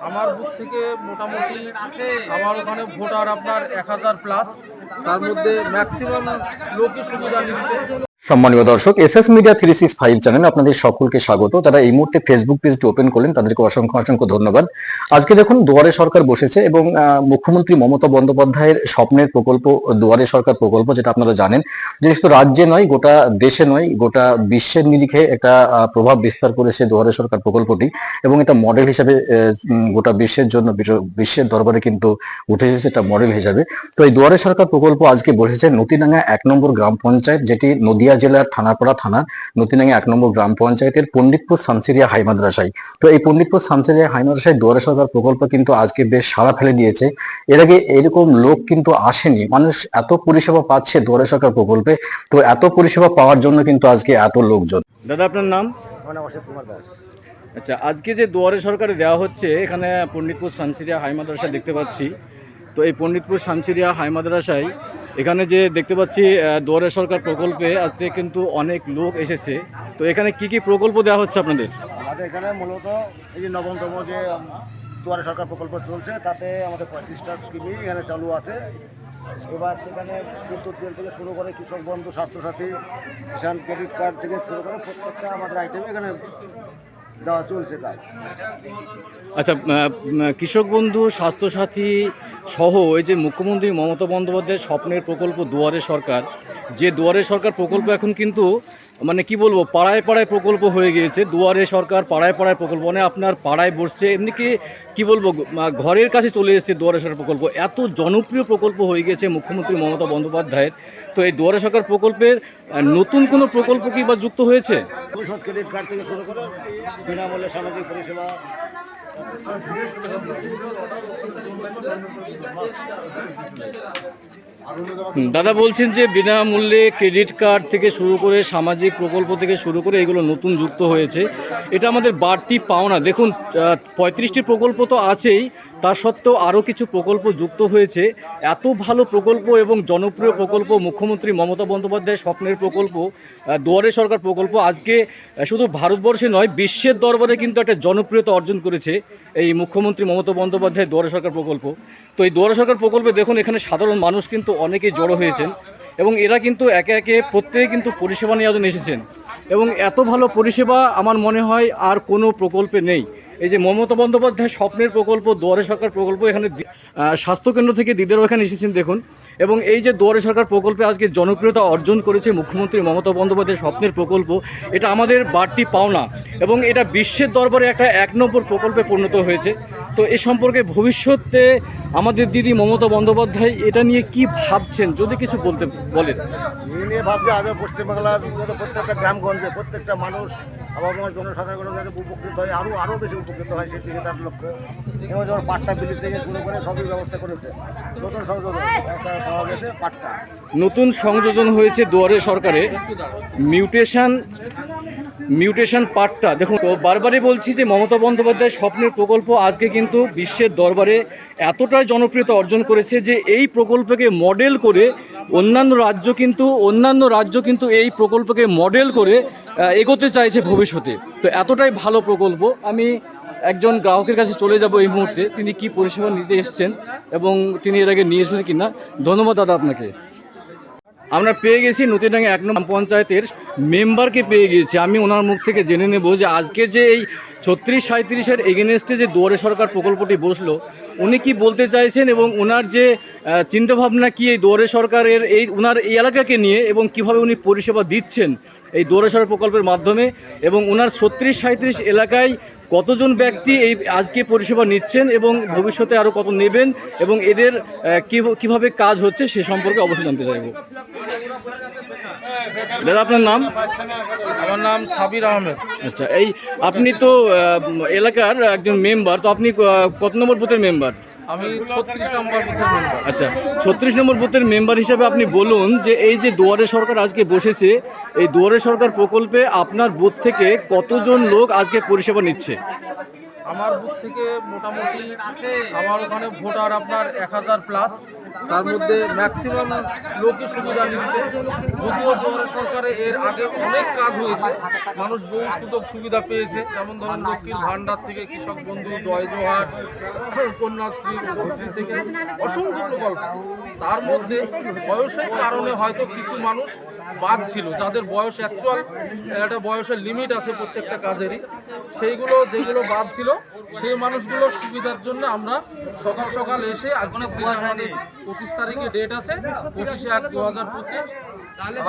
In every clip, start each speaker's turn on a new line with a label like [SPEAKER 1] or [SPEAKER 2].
[SPEAKER 1] আমার বুথ থেকে মোটামুটি আমার ওখানে ভোটার আপনার এক হাজার প্লাস তার মধ্যে ম্যাক্সিমাম লোকই সুবিধা নিচ্ছে।
[SPEAKER 2] সম্মানীয় দর্শক S S media three six five চ্যানেলে আপনাদের সকলকে স্বাগত। যারা এই মুহূর্তে ফেসবুক পেজটি ওপেন করলেন, তাদেরকে অসংখ্য অসংখ্য ধন্যবাদ। আজকে দেখুন, দুয়ারে সরকার বসেছে এবং মুখ্যমন্ত্রী মমতা বন্দ্যোপাধ্যায়ের স্বপ্নের প্রকল্প, দুয়ারে সরকার প্রকল্প, যেটা আপনারা জানেন যে শুধু রাজ্যে নয়, গোটা দেশে নয়, গোটা বিশ্বের নিরিখে একটা প্রভাব বিস্তার করেছে দুয়ারে সরকার প্রকল্পটি এবং এটা মডেল হিসাবে গোটা বিশ্বের জন্য বিশ্বের দরবারে কিন্তু উঠে এসেছে এটা মডেল হিসাবে। তো এই দুয়ারে সরকার প্রকল্প আজকে বসেছে নতিনাঙ্গা এক নম্বর গ্রাম পঞ্চায়েত, যেটি নদিয়া জেলার থানাপাড়া থানা নতিনাঙ্গা এক নম্বর গ্রাম পঞ্চায়েতের পণ্ডিতপুর সামসিরিয়া হাই মাদ্রাসায়। তো এই পণ্ডিতপুর সামসিরিয়া হাই মাদ্রাসায় দুয়ারে সরকার প্রকল্প কিন্তু আজকে বেশ সাড়া ফেলে দিয়েছে। এর আগে এরকম লোক কিন্তু আসেনি। মানুষ এত পরিষেবা পাচ্ছে দুয়ারে সরকার প্রকল্পে। তো এত পরিষেবা পাওয়ার জন্য কিন্তু আজকে এত লোকজন।
[SPEAKER 3] দাদা আপনার নাম
[SPEAKER 4] অসিত কুমার দাস।
[SPEAKER 3] আচ্ছা আজকে যে দুয়ারে সরকারে দেওয়া হচ্ছে এখানে পণ্ডিতপুর শামসিরিয়া হাই মাদ্রাসা দেখতে পাচ্ছি। তো এই পণ্ডিতপুর শামসিরিয়া হাই মাদ্রাসায় এখানে যে দেখতে পাচ্ছি দুয়ারে সরকার প্রকল্পে আজকে কিন্তু অনেক লোক এসেছে। তো এখানে কি কি প্রকল্প দেওয়া হচ্ছে আপনাদের?
[SPEAKER 4] আমাদের এখানে মূলত এই যে নবমতম যে দুয়ারে সরকার প্রকল্প চলছে, তাতে আমাদের পঁয়ত্রিশটা স্কিমই এখানে চালু আছে। এবার সেখানে বিদ্যুৎ বিল থেকে শুরু করে কৃষক বন্ধু, স্বাস্থ্যসাথী, কিষাণ ক্রেডিট কার্ড থেকে শুরু করে প্রত্যেকটা আমাদের আইটেম এখানে দেওয়া চলছে কাজ।
[SPEAKER 3] আচ্ছা কৃষক বন্ধু, স্বাস্থ্যসাথী সহ এই যে মুখ্যমন্ত্রী মমতা বন্দ্যোপাধ্যায়ের স্বপ্নের প্রকল্প দুয়ারে সরকার, যে দুয়ারে সরকার প্রকল্প এখন কিন্তু মানে কি বলব, পাড়ায় পাড়ায় প্রকল্প হয়ে গিয়েছে, দুয়ারে সরকার পাড়ায় পাড়ায় প্রকল্প মানে আপনার পাড়ায় বসছে, এমনি কি কি বলব ঘরের কাছে চলে এসেছে দুয়ারে সরকার প্রকল্প, এত জনপ্রিয় প্রকল্প হয়ে গিয়েছে মুখ্যমন্ত্রী মমতা বন্দ্যোপাধ্যায়ের। তো এই দুয়ারে সরকার প্রকল্পের নতুন কোনো প্রকল্প কি বা যুক্ত হয়েছে?
[SPEAKER 4] বিনামূল্যে সামাজিক পরিষেবা
[SPEAKER 3] দাদা বলছেন যে বিনামূল্যে ক্রেডিট কার্ড থেকে শুরু করে সামাজিক প্রকল্প থেকে শুরু করে এগুলো নতুন যুক্ত হয়েছে। এটা আমাদের বাড়তি পাওনা। দেখুন পঁয়ত্রিশটি প্রকল্প তো আছেই। তা সত্ত্বেও আরও কিছু প্রকল্প যুক্ত হয়েছে। এত ভালো প্রকল্প এবং জনপ্রিয় প্রকল্প মুখ্যমন্ত্রী মমতা বন্দ্যোপাধ্যায়ের স্বপ্নের প্রকল্প দুয়ারে সরকার প্রকল্প, আজকে শুধু ভারতবর্ষে নয়, বিশ্বের দরবারে কিন্তু একটা জনপ্রিয়তা অর্জন করেছে এই মুখ্যমন্ত্রী মমতা বন্দ্যোপাধ্যায়ের দুয়ারে সরকার প্রকল্প। তো এই দুয়ারে সরকার প্রকল্পে দেখুন, এখানে সাধারণ মানুষ কিন্তু অনেকেই জড়ো হয়েছেন এবং এরা কিন্তু একে একে প্রত্যেকে কিন্তু পরিষেবা নেওয়ার জন্য এসেছেন। এবং এত ভালো পরিষেবা আমার মনে হয় আর কোনো প্রকল্পে নেই। এই যে মমতা বন্দ্যোপাধ্যায়ের স্বপ্নের প্রকল্প, দুয়ারে সরকার প্রকল্প এখানে স্বাস্থ্যকেন্দ্র থেকে দিদেরও এখানে এসেছেন দেখুন। এবং এই যে দুয়ারে সরকার প্রকল্পে আজকে জনপ্রিয়তা অর্জন করেছে মুখ্যমন্ত্রী মমতা বন্দ্যোপাধ্যায়ের স্বপ্নের প্রকল্প, এটা আমাদের বাড়তি পাওনা। এবং এটা বিশ্বের দরবারে একটা এক নম্বর প্রকল্পে পরিণত হয়েছে। তো এ সম্পর্কে ভবিষ্যতে আমাদের দিদি মমতা বন্দ্যোপাধ্যায় এটা নিয়ে কি ভাবছেন? যদি কিছু বলতে বলেন।
[SPEAKER 4] নিয়ে ভাবছে আজও পশ্চিমবাংলার প্রত্যেকটা গ্রামগঞ্জে প্রত্যেকটা মানুষ আবার আমার জনসাধারণ যাতে উপকৃত হয় আরও আরও বেশি উপকৃত হয় সেই দিকে তার লক্ষ্য। এবং যেমন পাট্টা বিলি থেকে শুরু করে সবই ব্যবস্থা করেছে। নতুন সংযোজন, একটা পাওয়া গেছে পাট্টা।
[SPEAKER 3] নতুন সংযোজন হয়েছে দুয়ারে সরকারে। মিউটেশন মিউটেশন পার্টটা, দেখুন, তো বারবারই বলছি যে মমতা বন্দ্যোপাধ্যায়ের স্বপ্নের প্রকল্প আজকে কিন্তু বিশ্বের দরবারে এতটাই জনপ্রিয়তা অর্জন করেছে যে এই প্রকল্পকে মডেল করে অন্যান্য রাজ্য কিন্তু, অন্যান্য রাজ্য কিন্তু এই প্রকল্পকে মডেল করে এগোতে চাইছে ভবিষ্যতে। তো এতটাই ভালো প্রকল্প, আমি একজন গ্রাহকের কাছে চলে যাব এই মুহূর্তে, তিনি কি পরিষেবা নিতে এসেছেন এবং তিনি এর আগে নিয়েছেন কিনা। ধন্যবাদ দাদা আপনাকে। আমরা পেয়ে গেছি নতুনডাঙ্গা এক নম্বর পঞ্চায়েতের মেম্বারকে পেয়ে গিয়েছি। আমি ওনার মুখ থেকে জেনে নেব যে আজকে যে এই ছত্রিশ সাঁত্রিশের এগেনস্টে যে দুয়ারে সরকার প্রকল্পটি বসল, উনি কি বলতে চাইছেন এবং ওনার যে চিন্তাভাবনা কি এই দুয়ারে সরকারের এই ওনার এই এলাকাকে নিয়ে এবং কীভাবে উনি পরিষেবা দিচ্ছেন এই দুয়ারে প্রকল্পের মাধ্যমে এবং ওনার ছত্রিশ সাঁত্রিশ এলাকায় কতজন ব্যক্তি এই আজকে পরিষেবা নিচ্ছেন এবং ভবিষ্যতে আরও কত নেবেন এবং এদের কীভাবে কাজ হচ্ছে সে সম্পর্কে অবশ্যই জানতে চাইব। দাদা আপনার নাম?
[SPEAKER 1] আমার নাম সাবির আহমেদ।
[SPEAKER 3] আচ্ছা এই আপনি তো এলাকার একজন মেম্বার তো আপনি কত নম্বর বুথের মেম্বার?
[SPEAKER 1] আমি ছত্রিশ নম্বর বুথের মেম্বার
[SPEAKER 3] আচ্ছা ছত্রিশ নম্বর বুথের মেম্বার হিসাবে আপনি বলুন যে এই যে দুয়ারে সরকার আজকে বসেছে এই দুয়ারে সরকার প্রকল্পে আপনার বুথ থেকে কতজন লোক আজকে পরিষেবা নিচ্ছে?
[SPEAKER 1] আমার বুথ থেকে মোটামুটি আমার ওখানে ভোটার আপনার এক হাজার প্লাস তার মধ্যে ম্যাক্সিমাম লোকই সুবিধা নিচ্ছে। যদিও দুয়ারে সরকারে এর আগে অনেক কাজ হয়েছে, মানুষ বহু সুযোগ সুবিধা পেয়েছে। যেমন ধরেন লক্ষ্মীর ভান্ডার থেকে কৃষক বন্ধু জয় জোহার কন্যাশ্রী রূপশ্রী থেকে অসংখ্য প্রকল্প। তার মধ্যে বয়সের কারণে হয়তো কিছু মানুষ বাদ ছিল, যাদের বয়স অ্যাকচুয়াল একটা বয়সের লিমিট আছে প্রত্যেকটা কাজেরই। সেইগুলো, যেগুলো বাদ ছিল সেই মানুষগুলোর সুবিধার জন্য আমরা সকাল সকাল এসে আজকে পঁচিশ তারিখে ডেট আছে, পঁচিশে এক দু হাজার পঁচিশ।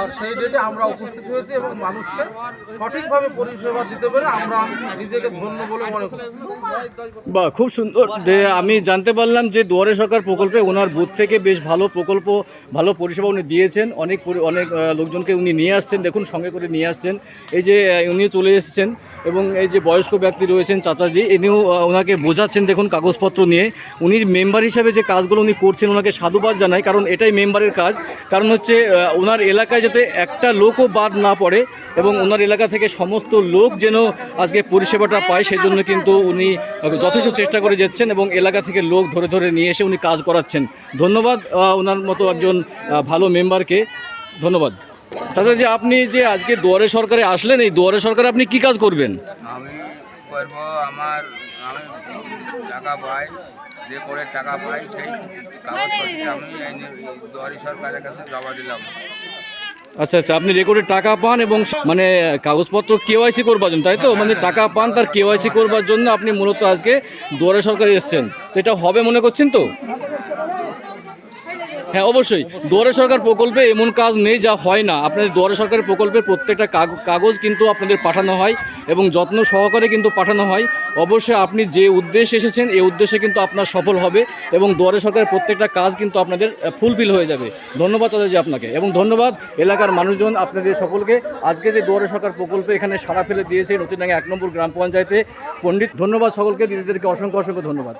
[SPEAKER 1] আর সেই ডেটে আমরা উপস্থিত হয়েছি এবং মানুষকে সঠিকভাবে পরিষেবা দিতে পেরে আমরা নিজেকে ধন্য বলে মনে করছি
[SPEAKER 3] বা, খুব সুন্দর। আমি জানতে পারলাম যে দুয়ারে সরকার প্রকল্পে ওনার বুথ থেকে বেশ ভালো প্রকল্প, ভালো পরিষেবা উনি দিয়েছেন। অনেক অনেক লোকজনকে উনি নিয়ে আসছেন। দেখুন, সঙ্গে করে নিয়ে আসছেন। এই যে উনিও চলে এসেছেন। এবং এই যে বয়স্ক ব্যক্তি রয়েছেন চাচাজি ইনিও ওনাকে বোঝাচ্ছেন দেখুন কাগজপত্র নিয়ে। উনি মেম্বার হিসাবে যে কাজগুলো উনি করছেন, ওনাকে সাধুবাদ জানাই, কারণ এটাই মেম্বারের কাজ। কারণ হচ্ছে ওনার এলাকায় যাতে একটা লোকও বাদ না পড়ে এবং ওনার এলাকা থেকে সমস্ত লোক যেন আজকে পরিষেবাটা পায়, সেজন্য কিন্তু উনি যথেষ্ট চেষ্টা করে যাচ্ছেন এবং এলাকা থেকে লোক ধরে ধরে নিয়ে এসে উনি কাজ করাচ্ছেন। ধন্যবাদ ওনার মতো একজন ভালো মেম্বারকে। ধন্যবাদ। চাচা যে আপনি যে আজকে দুয়ারে সরকারে আসলেন এই দুয়ারে সরকারে আপনি কি কাজ করবেন?
[SPEAKER 5] আমি করব আমার টাকা পাই যে করে টাকা পাই সেই কাগজপত্রে আমি দুয়ারি সরকারের কাছে জমা দিলাম।
[SPEAKER 3] আচ্ছা আচ্ছা আপনি রেকর্ডে টাকা পান এবং মানে কাগজপত্র কেওয়াইসি করবার জন্য তাই তো? মানে টাকা পান তার কেওয়াইসি করবার জন্য আপনি মূলত আজকে দুয়ারে সরকারে এসেছেন। তো এটা হবে মনে করছেন তো? হ্যাঁ অবশ্যই। দুয়ারে সরকার প্রকল্পে এমন কাজ নেই যা হয় না। আপনাদের দুয়ারে সরকারের প্রকল্পের প্রত্যেকটা কাগ- কাগজ কিন্তু আপনাদের পাঠানো হয় এবং যত্ন সহকারে কিন্তু পাঠানো হয়। অবশ্যই আপনি যে উদ্দেশ্যে এসেছেন এই উদ্দেশ্যে কিন্তু আপনার সফল হবে এবং দুয়ারে সরকারের প্রত্যেকটা কাজ কিন্তু আপনাদের ফুলফিল হয়ে যাবে। ধন্যবাদ চাচাজি আপনাকে। এবং ধন্যবাদ এলাকার মানুষজন আপনাদের সকলকে। আজকে যে দুয়ারে সরকার প্রকল্পে এখানে সারা ফেলে দিয়েছে নতুনডাঙ্গা এক নম্বর গ্রাম পঞ্চায়েতে পণ্ডিত, ধন্যবাদ সকলকে। দিদিদেরকে অসংখ্য অসংখ্য ধন্যবাদ।